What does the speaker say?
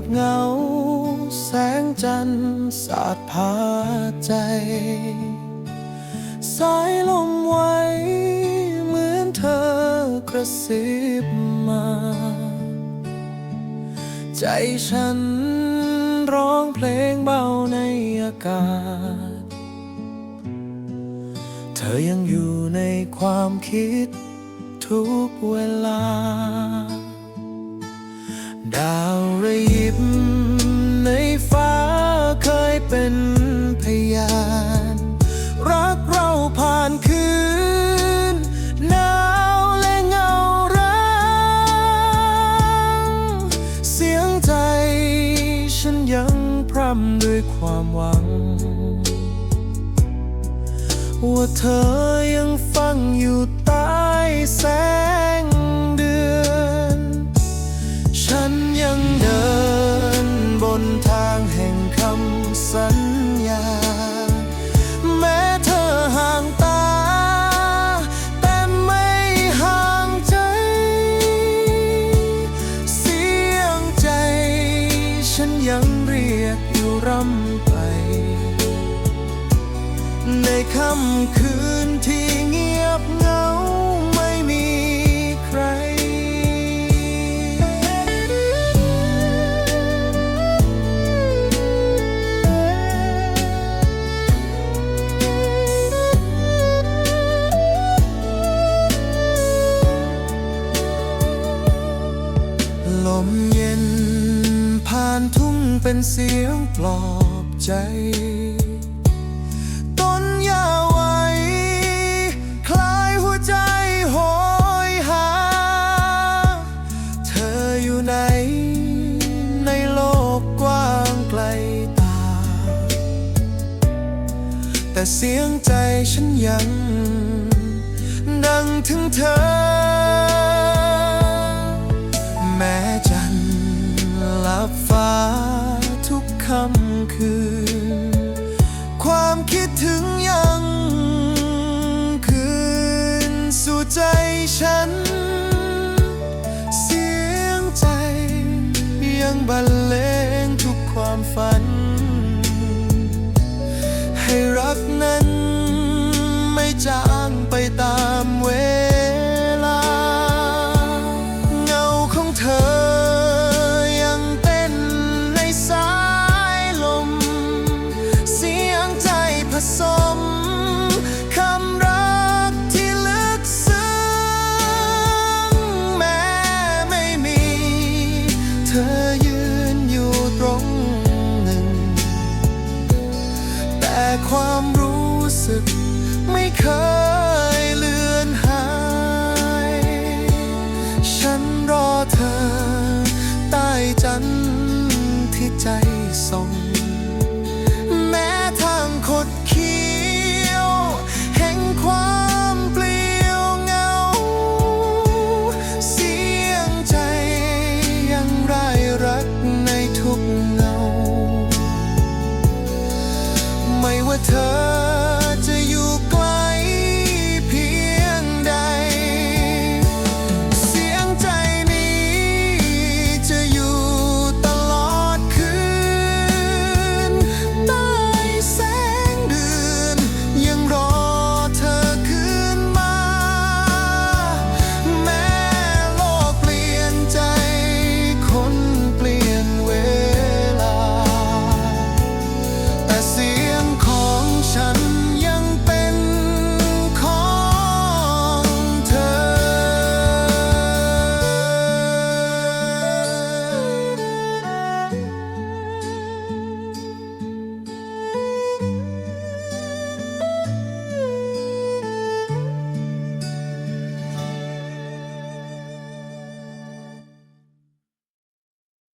เงียบเงา แสงจันทร์สาดพาใจ สายลมไหวเหมือนเธอกระซิบมา ใจฉันร้องเพลงเบาในอากาศ เธอยังอยู่ในความคิดทุกเวลา ดาวระยิำด้วยความหวัง ว่าเธอยังฟังอยู่ใต้แสงเดือน ฉันยังเดินบนทางแห่งคำสัญญาำคืนที่เงียบเหงาไม่มีใคร ลมเย็นผ่านทุ่งเป็นเสียงปลอบใจ แต่เสียงใจฉันยัง ดังถึงเธอ แม้จันทร์ลับฟ้าทุกค่ำคืน ความคิดถึงยัง คืนสู่ใจฉัน จางไปตามเวลา เงาของเธอยังเต้นในสายลม เสียงใจผสมคำรักที่ลึกซึ้งแม้ไม่มี เธอยืนอยู่ตรงหนึ่ง แต่ความรู้สึก ไม่เคยเลือนหาย ฉันรอเธอ ใต้จันทร์ที่ใจส่ง แม้ทางคดเคี้ยว แห่งความเปลี่ยวเงา เสียงใจยังไร้รักในทุกเงา ไม่ว่าเธอ